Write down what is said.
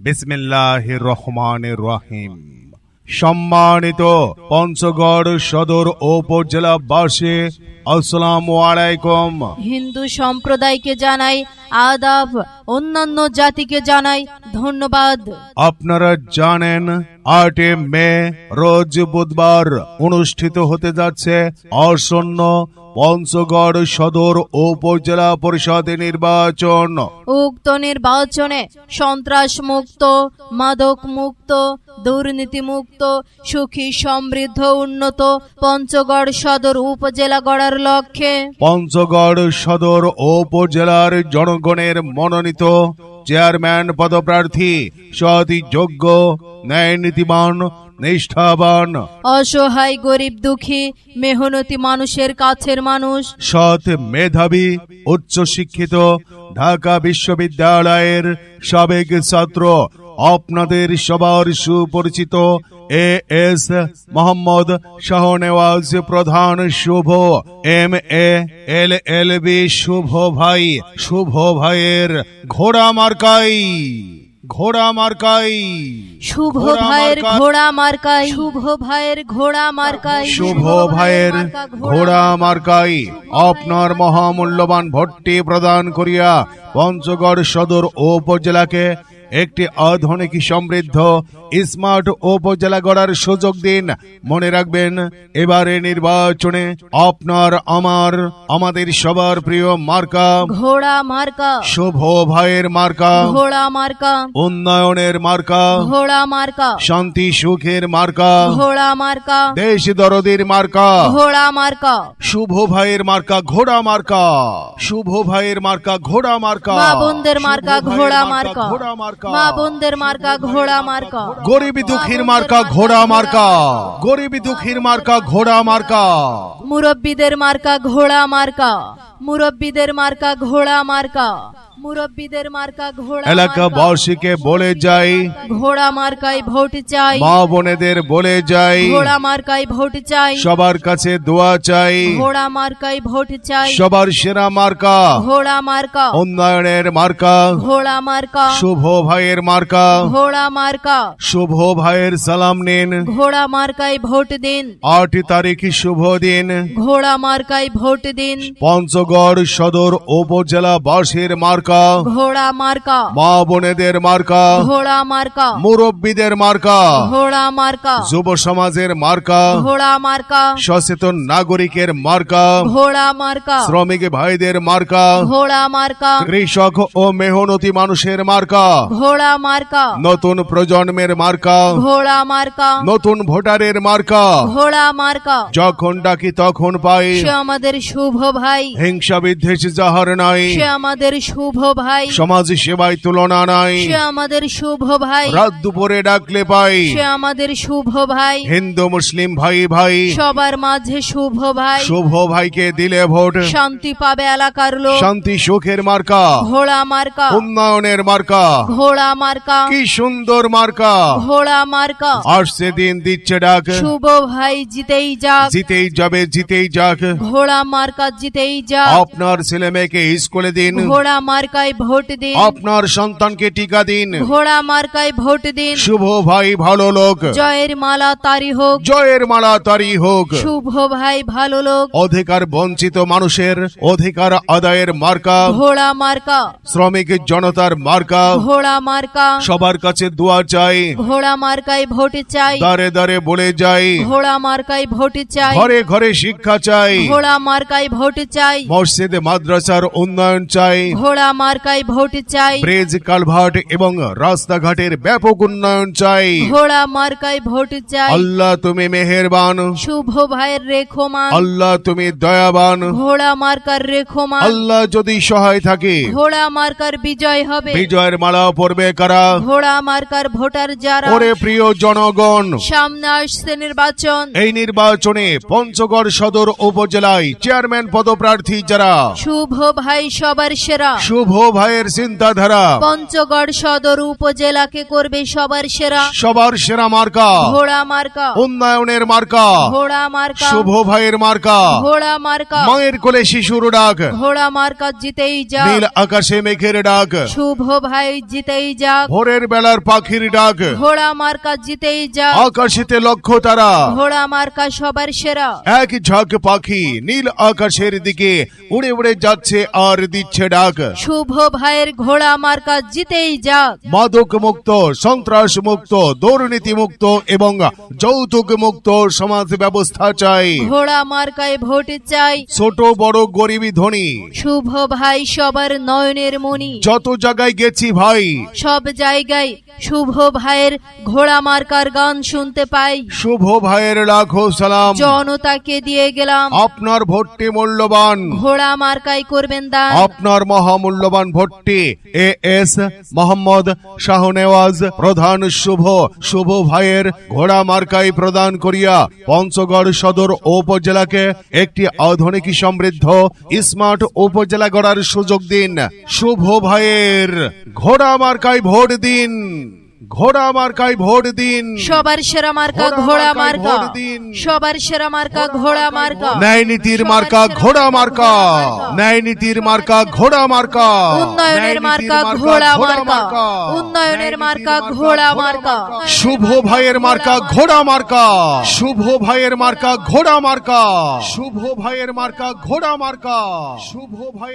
বিসমিল্লাহ রহমান রহিম। সম্মানিত পঞ্চগড় সদর উপজেলাবাসী আসসালামু আলাইকুম। হিন্দু সম্প্রদায়কে জানাই আদাব অন্যান্য জাতিকে জানাই ধন্যবাদ। আপনারা জানেন আটে মে রোজ বুধবার অনুষ্ঠিত হতে যাচ্ছে আসন্ন পঞ্চগড় সদর উপজেলা পরিষদ নির্বাচন। উক্ত নির্বাচনে সন্ত্রাস মুক্ত মাদক মুক্ত দুর্নীতি মুক্ত সুখী সমৃদ্ধ উন্নত পঞ্চগড় সদর উপজেলা গড়ার লক্ষ্যে। পঞ্চগড় সদর উপজেলার জনগণের মনোনীত চেয়ারম্যান পদপ্রার্থী সৎ যোগ্য ন্যায় নীতিবান নিষ্ঠাবান। অসহায় গরিব দুঃখী মেহনতি মানুষের কাছের মানুষ। সৎ মেধাবী উচ্চ শিক্ষিত ঢাকা বিশ্ববিদ্যালয়ের সাবেক ছাত্র আপনাদের সবার সুপরিচিত এ S Mohammad Shahnawaz Pradhan Shubho M A L L B শুভ ভাই শুভ ভাইয়ের ঘোড়া মার্কাই ঘোড়া মার্কাই শুভ ভাইয়ের ঘোড়া মার্কায় শুভ ভাইয়ের ঘোড়া মার্কায় শুভ ভাইয়ের ঘোড়া মার্কাই আপনার মহামূল্যবান ভোটটি প্রদান করিয়া পঞ্চগড় সদর উপজেলাকে একটি আধুনিক সমৃদ্ধ স্মার্ট উপজেলা গড়ার সুযোগ দিন। মনে রাখবেন এবারে নির্বাচনে আপনার আমার আমাদের সবার প্রিয় মার্কা। ঘোড়া মার্কা। শুভ ভাইয়ের মার্কা। ঘোড়া মার্কা। উন্নয়নের মার্কা। ঘোড়া মার্কা। শান্তি সুখের মার্কা। ঘোড়া মার্কা। দেশ দরদের মার্কা। ঘোড়া মার্কা। শুভ ভাইয়ের মার্কা ঘোড়া মার্কা। শুভ ভাইয়ের মার্কা ঘোড়া মার্কা। মা বোনদের মার্কা ঘোড়া মার্কা। ঘোড়া মার্কা। মা বোনদের মার্কা ঘোড়া মার্কা। গরিবী দুঃখীর মার্কা ঘোড়া মার্কা গরিবী দুঃখীর মার্কা ঘোড়া মার্কা। মুরব্বীদের মার্কা ঘোড়া মার্কা। মুরব্বীদের মার্কা ঘোড়া মার্কা। মুরব্বীদের মার্কা ঘোড়া মার্কা। এলাকাবাসীকে বলে যাই। ঘোড়া মার্কায় ভোট চাই। মা বোনেদের বলে যাই। ঘোড়া মার্কায় ভোট চাই। সবার কাছে দোয়া চাই। ঘোড়া মার্কায় ভোট চাই। সবার সেরা মার্কা। ঘোড়া মার্কা। উন্নয়নের মার্কা। ঘোড়া মার্কা। শুভ ভাইয়ের মার্কা। ঘোড়া মার্কা। শুভ ভাইয়ের সালাম নিন। ঘোড়া মার্কায় ভোট দিন। আট তারিখ শুভ দিন। ঘোড়া মার্কায় ভোট দিন। পঞ্চগড় সদর উপজেলা বাসীর মার্কা ঘোড়া মার্কা। মা বোনেদের মার্কা। ঘোড়া মার্কা। মুরব্বীদের মার্কা। ঘোড়া মার্কা। যুব সমাজের মার্কা। ঘোড়া মার্কা। সচেতন নাগরিকের মার্কা। ঘোড়া মার্কা। শ্রমিক ভাইদের মার্কা। ঘোড়া মার্কা। কৃষক ও মেহনতি মানুষের মার্কা। ঘোড়া মার্কা। নতুন প্রজন্মের মার্কা। ঘোড়া মার্কা। নতুন ভোটারের মার্কা। ঘোড়া মার্কা। যখন ডাকি তখন পাই। সে আমাদের শুভ ভাই। হিংসা বিদ্বেষ যাহার নাই। সে আমাদের শুভ ভাই। সমাজ সেবায় তুলনা নাই। সে আমাদের শুভ ভাই। রাত দুপুরে ডাকলে পাই। সে আমাদের শুভ ভাই। হিন্দু মুসলিম ভাই ভাই। সবার মাঝে শুভ ভাই। শুভ ভাইকে দিলে ভোট। শান্তি পাবে এলাকার লোক। শান্তি সুখের মার্কা। ঘোড়া মার্কা। উন্নয়নের মার্কা। ঘোড়া মার্কা। কি সুন্দর মার্কা। ঘোড়া মার্কা। আসছে দিন দিচ্ছে ডাক। শুভ ভাই জিতেই যাক। জিতেই যাবে জিতেই যাক। ঘোড়া মার্কা জিতেই যাক। আপনার ছেলে মেয়েকে স্কুলে দিন। ঘোড়া মার্কায় ভোট দিন। আপনার সন্তানকে টিকা দিন। ঘোড়া মার্কায় ভোট দিন। শুভ ভাই ভালো লোক। জয়ের মালা তারি হোক। জয়ের মালা তারি হোক। শুভ ভাই ভালো লোক। অধিকার বঞ্চিত মানুষের অধিকার আদায়ের মার্কা। ঘোড়া মার্কা। শ্রমিক জনতার মার্কা। ঘোড়া মার্কা। সবার কাছে দোয়া চাই। ঘোড়া মার্কায় ভোট চাই। দারে দারে বলে যাই। ঘোড়া মার্কায় ভোট চাই। ঘরে ঘরে শিক্ষা চাই। ঘোড়া মার্কায় ভোট চাই। মসজিদ মাদ্রাসার উন্নয়ন চাই। ঘোড়া মার্কায় ভোট চাই। ব্রিজ কালভার্ট এবং রাস্তাঘাটের ব্যাপক উন্নয়ন চাই। ঘোড়া মার্কায় ভোট চাই। আল্লাহ তুমি মেহেরবান। শুভ ভাইয়ের রেখোমান। আল্লাহ তুমি দয়াবান। ঘোড়া মার্কার রেখোমান। আল্লাহ যদি সহায় থাকে। ঘোড়া মার্কার বিজয় হবে। বিজয়ের মালা পড়বে কারা? ঘোড়া মার্কার ভোটার যারা। ওরে প্রিয় জনগণ। সামনে আসছে নির্বাচন। এই নির্বাচনে পঞ্চগড় সদর উপজেলায় চেয়ারম্যান পদপ্রার্থী যারা? শুভ ভাই সবার সেরা। শুভ শুভ ভাইয়ের চিন্তাধারা। পঞ্চগড় সদর উপজেলাকে করবে সবার সেরা। সবার সেরা মার্কা। ঘোড়া মার্কা। উন্নয়নের মার্কা। ঘোড়া মার্কা। শুভ ভাইয়ের মার্কা। ঘোড়া মার্কা। মায়ের কোলে শিশুর ডাক। ঘোড়া মার্কা জিতেই যাক। নীল আকাশে মেঘের ডাক। শুভ ভাই জিতেই যাক। ভোরের বেলার পাখির ডাক। ঘোড়া মার্কা জিতেই যাক। আকাশেতে লক্ষ্য তারা। ঘোড়া মার্কা সবার সেরা। এক ঝাঁক পাখি নীল আকাশের দিকে উড়ে উড়ে যাচ্ছে আর দিচ্ছে ডাক। শুভ ভাইয়ের ঘোড়া মার্কা জিতেই যাক। মাদক মুক্ত সন্ত্রাস মুক্ত দুর্নীতি মুক্ত এবং যৌতুক মুক্ত সমাজ ব্যবস্থা চাই। ঘোড়া মার্কায় ভোট চাই। ছোট বড় গরিবী ধনী। শুভ ভাই সবার নয়নের যত জায়গায় গেছি ভাই। সব জায়গায় শুভ ভাইয়ের ঘোড়া মার্কার গান শুনতে পাই। শুভ ভাইয়ের লাখো সালাম। জনতাকে দিয়ে গেলাম। আপনার ভোটটি মূল্যবান। ঘোড়া মার্কায় করবেন দান। আপনার মহামূল্যবান ভোটটি এ এস মোহাম্মদ শাহনেওয়াজ প্রধান শুভ শুভ ভাইয়ের ঘোড়া মার্কাই প্রদান করিয়া পঞ্চগড় সদর উপজেলাকে একটি আধুনিক সমৃদ্ধ স্মার্ট উপজেলা গড়ার সুযোগ দিন। শুভ ভাইয়ের ঘোড়া মার্কাই ভোট দিন। ঘোড়া মার্কায় ভোট দিন। সবার সেরা মার্কা ঘোড়া মার্কা। ভোট দিন। সবার সেরা মার্কা ঘোড়া মার্কা। ন্যায় নীতির মার্কা ঘোড়া মার্কা ন্যায় নীতির মার্কা ঘোড়া মার্কা। উন্নয়নের মার্কা ঘোড়া মার্কা। উন্নয়নের মার্কা ঘোড়া মার্কা। শুভ ভাইয়ের মার্কা ঘোড়া মার্কা শুভ ভাইয়ের মার্কা ঘোড়া মার্কা। শুভ ভাইয়ের মার্কা ঘোড়া মার্কা। শুভ ভাই